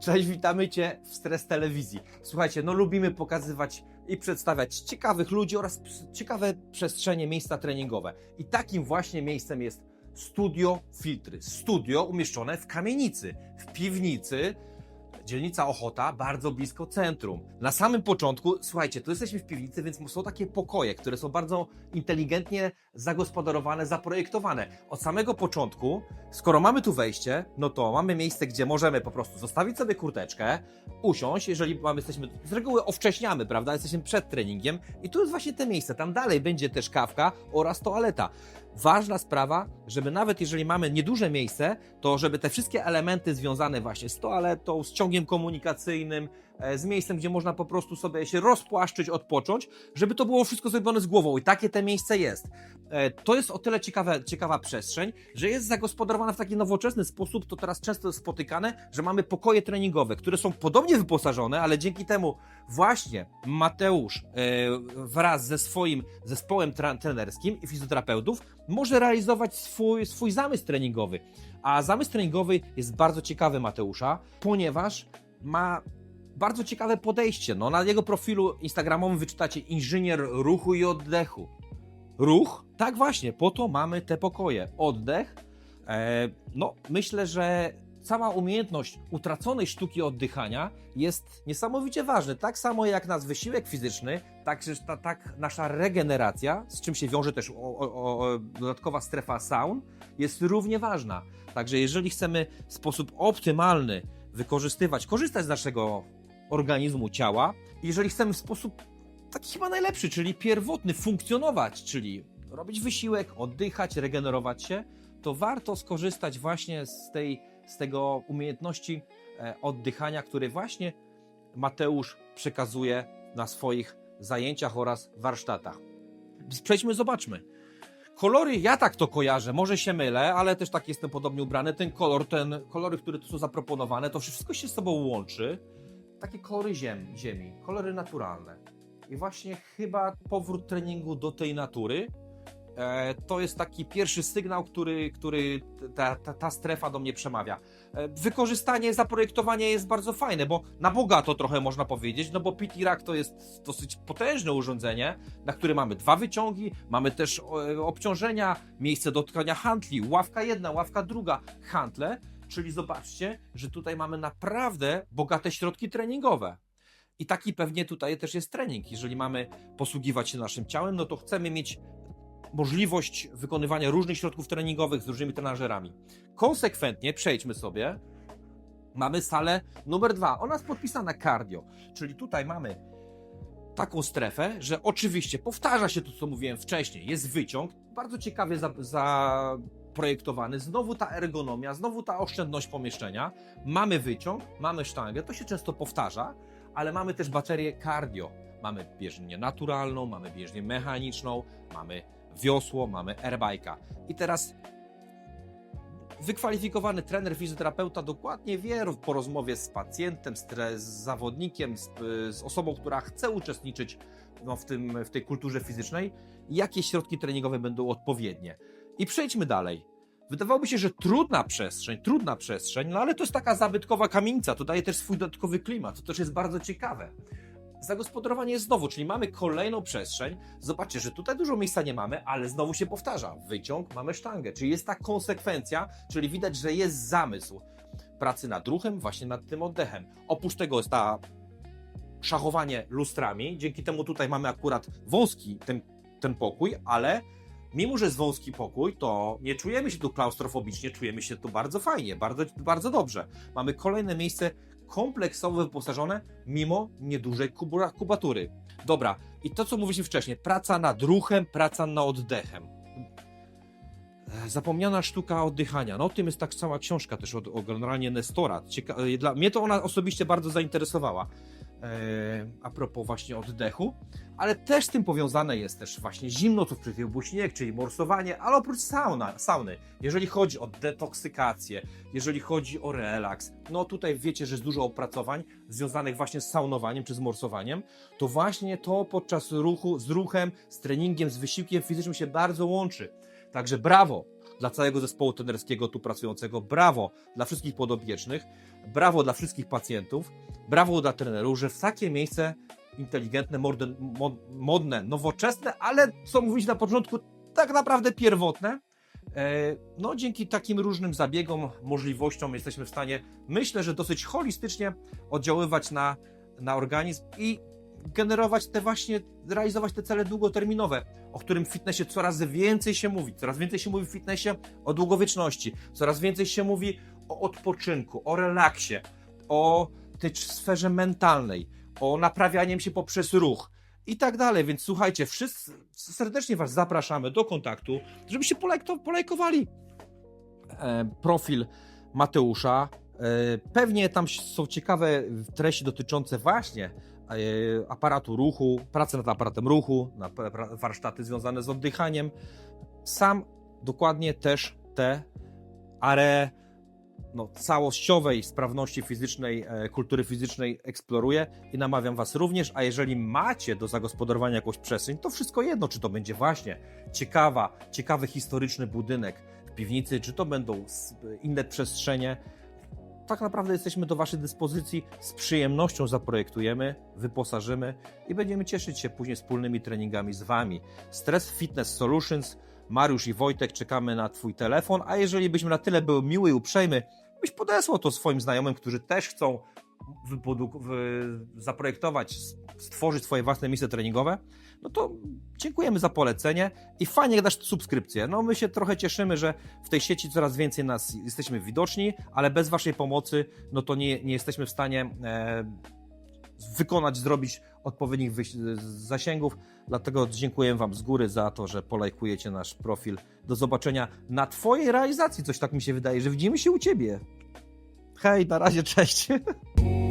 Cześć, witamy Cię w Stres Telewizji. Słuchajcie, no lubimy pokazywać i przedstawiać ciekawych ludzi oraz ciekawe przestrzenie, miejsca treningowe. I takim właśnie miejscem jest Studio Filtry. Studio umieszczone w kamienicy, w piwnicy, dzielnica Ochota, bardzo blisko centrum. Na samym początku, słuchajcie, tu jesteśmy w piwnicy, więc są takie pokoje, które są bardzo inteligentnie zagospodarowane, zaprojektowane. Od samego początku, skoro mamy tu wejście, no to mamy miejsce, gdzie możemy po prostu zostawić sobie kurteczkę, usiąść, jeżeli mamy, jesteśmy, z reguły owcześniamy, prawda, jesteśmy przed treningiem i tu jest właśnie te miejsce, tam dalej będzie też kawka oraz toaleta. Ważna sprawa, żeby nawet jeżeli mamy nieduże miejsce, to żeby te wszystkie elementy związane właśnie z toaletą, z ciągiem komunikacyjnym, e, z miejscem, gdzie można po prostu sobie się rozpłaszczyć, odpocząć, żeby to było wszystko zrobione z głową i takie te miejsce jest. E, To jest o tyle ciekawe, ciekawa przestrzeń, że jest zagospodarowana w taki nowoczesny sposób, to teraz często jest spotykane, że mamy pokoje treningowe, które są podobnie wyposażone, ale dzięki temu właśnie Mateusz e, wraz ze swoim zespołem trenerskim i fizjoterapeutów może realizować swój, swój zamysł treningowy. A zamysł treningowy jest bardzo ciekawy Mateusza, ponieważ ma bardzo ciekawe podejście. No, na jego profilu instagramowym wyczytacie inżynier ruchu i oddechu. Ruch? Tak właśnie, po to mamy te pokoje. Oddech? E, no, myślę, że cała umiejętność utraconej sztuki oddychania jest niesamowicie ważna. Tak samo jak nasz wysiłek fizyczny, tak, ta, tak nasza regeneracja, z czym się wiąże też o, o, o, dodatkowa strefa saun, jest równie ważna. Także jeżeli chcemy w sposób optymalny wykorzystywać, korzystać z naszego organizmu, ciała, jeżeli chcemy w sposób taki chyba najlepszy, czyli pierwotny, funkcjonować, czyli robić wysiłek, oddychać, regenerować się, to warto skorzystać właśnie z tej, z tego umiejętności e, oddychania, który właśnie Mateusz przekazuje na swoich zajęciach oraz warsztatach. Przejdźmy, zobaczmy. Kolory, ja tak to kojarzę, może się mylę, ale też tak jestem podobnie ubrany. Ten kolor, ten kolory, które tu są zaproponowane, to wszystko się z sobą łączy. Takie kolory ziem, ziemi, kolory naturalne. I właśnie chyba powrót treningu do tej natury to jest taki pierwszy sygnał, który, który ta, ta, ta strefa do mnie przemawia. E, wykorzystanie, zaprojektowanie jest bardzo fajne, bo na bogato trochę można powiedzieć, no bo PT Rack to jest dosyć potężne urządzenie, na które mamy dwa wyciągi, mamy też e, obciążenia, miejsce do tkania handli, ławka jedna, ławka druga, handle, czyli zobaczcie, że tutaj mamy naprawdę bogate środki treningowe. I taki pewnie tutaj też jest trening. Jeżeli mamy posługiwać się naszym ciałem, no to chcemy mieć możliwość wykonywania różnych środków treningowych z różnymi trenażerami. Konsekwentnie przejdźmy sobie. Mamy salę numer dwa. Ona jest podpisana cardio, czyli tutaj mamy taką strefę, że oczywiście powtarza się to, co mówiłem wcześniej. Jest wyciąg, bardzo ciekawie za, zaprojektowany. Znowu ta ergonomia, znowu ta oszczędność pomieszczenia. Mamy wyciąg, mamy sztangę, to się często powtarza, ale mamy też baterię cardio. Mamy bieżnię naturalną, mamy bieżnię mechaniczną, mamy wiosło, mamy airbike'a. I teraz wykwalifikowany trener, fizjoterapeuta dokładnie wie po rozmowie z pacjentem, z, z zawodnikiem, z, z osobą, która chce uczestniczyć no, w, tym, w tej kulturze fizycznej, jakie środki treningowe będą odpowiednie. I przejdźmy dalej. Wydawałoby się, że trudna przestrzeń, trudna przestrzeń, no ale to jest taka zabytkowa kamienica, to daje też swój dodatkowy klimat, to też jest bardzo ciekawe. Zagospodarowanie jest znowu, czyli mamy kolejną przestrzeń. Zobaczcie, że tutaj dużo miejsca nie mamy, ale znowu się powtarza. Wyciąg, mamy sztangę, czyli jest ta konsekwencja, czyli widać, że jest zamysł pracy nad ruchem, właśnie nad tym oddechem. Oprócz tego jest ta szachowanie lustrami, dzięki temu tutaj mamy akurat wąski ten, ten pokój, ale mimo, że jest wąski pokój, to nie czujemy się tu klaustrofobicznie, czujemy się tu bardzo fajnie, bardzo, bardzo dobrze. Mamy kolejne miejsce kompleksowo wyposażone, mimo niedużej kubatury. Dobra, i to co mówiliśmy wcześniej, praca nad ruchem, praca nad oddechem. E, Zapomniana sztuka oddychania. No o tym jest tak cała książka też od, o generalnie Nestora. Cieka- e, dla mnie to ona osobiście bardzo zainteresowała. E, a propos właśnie oddechu, ale też z tym powiązane jest też właśnie zimno, tu w był śnieg, czyli morsowanie, ale oprócz sauna, sauny, jeżeli chodzi o detoksykację, jeżeli chodzi o relaks, no tutaj wiecie, że jest dużo opracowań związanych właśnie z saunowaniem czy z morsowaniem, to właśnie to podczas ruchu, z ruchem, z treningiem, z wysiłkiem fizycznym się bardzo łączy. Także brawo! Dla całego zespołu trenerskiego tu pracującego. Brawo dla wszystkich podopiecznych, brawo dla wszystkich pacjentów, brawo dla trenerów, że w takie miejsce inteligentne, modne, mo- modne nowoczesne, ale co mówić na początku, tak naprawdę pierwotne. E, No, dzięki takim różnym zabiegom, możliwościom jesteśmy w stanie, myślę, że dosyć holistycznie oddziaływać na, na organizm i generować te właśnie, realizować te cele długoterminowe, o którym w fitnessie coraz więcej się mówi. Coraz więcej się mówi w fitnessie o długowieczności, coraz więcej się mówi o odpoczynku, o relaksie, o tej sferze mentalnej, o naprawianiu się poprzez ruch i tak dalej. Więc słuchajcie, wszyscy serdecznie Was zapraszamy do kontaktu, żebyście polajko, polajkowali e, profil Mateusza. E, Pewnie tam są ciekawe treści dotyczące właśnie aparatu ruchu, pracy nad aparatem ruchu, na warsztaty związane z oddychaniem. Sam dokładnie też te are no, całościowej sprawności fizycznej, e, kultury fizycznej eksploruję i namawiam Was również, a jeżeli macie do zagospodarowania jakąś przestrzeń, to wszystko jedno, czy to będzie właśnie ciekawa, ciekawy historyczny budynek w piwnicy, czy to będą inne przestrzenie, tak naprawdę jesteśmy do Waszej dyspozycji, z przyjemnością zaprojektujemy, wyposażymy i będziemy cieszyć się później wspólnymi treningami z Wami. Stress Fitness Solutions, Mariusz i Wojtek, czekamy na Twój telefon, a jeżeli byśmy na tyle były miły i uprzejmy, byś podesłał to swoim znajomym, którzy też chcą zaprojektować, stworzyć swoje własne miejsce treningowe, no to dziękujemy za polecenie i fajnie jak dasz subskrypcję. No my się trochę cieszymy, że w tej sieci coraz więcej nas jesteśmy widoczni, ale bez waszej pomocy, no to nie, nie jesteśmy w stanie e, wykonać, zrobić odpowiednich zasięgów. Dlatego dziękuję Wam z góry za to, że polajkujecie nasz profil. Do zobaczenia na Twojej realizacji. Coś tak mi się wydaje, że widzimy się u Ciebie. Hej, na razie, cześć.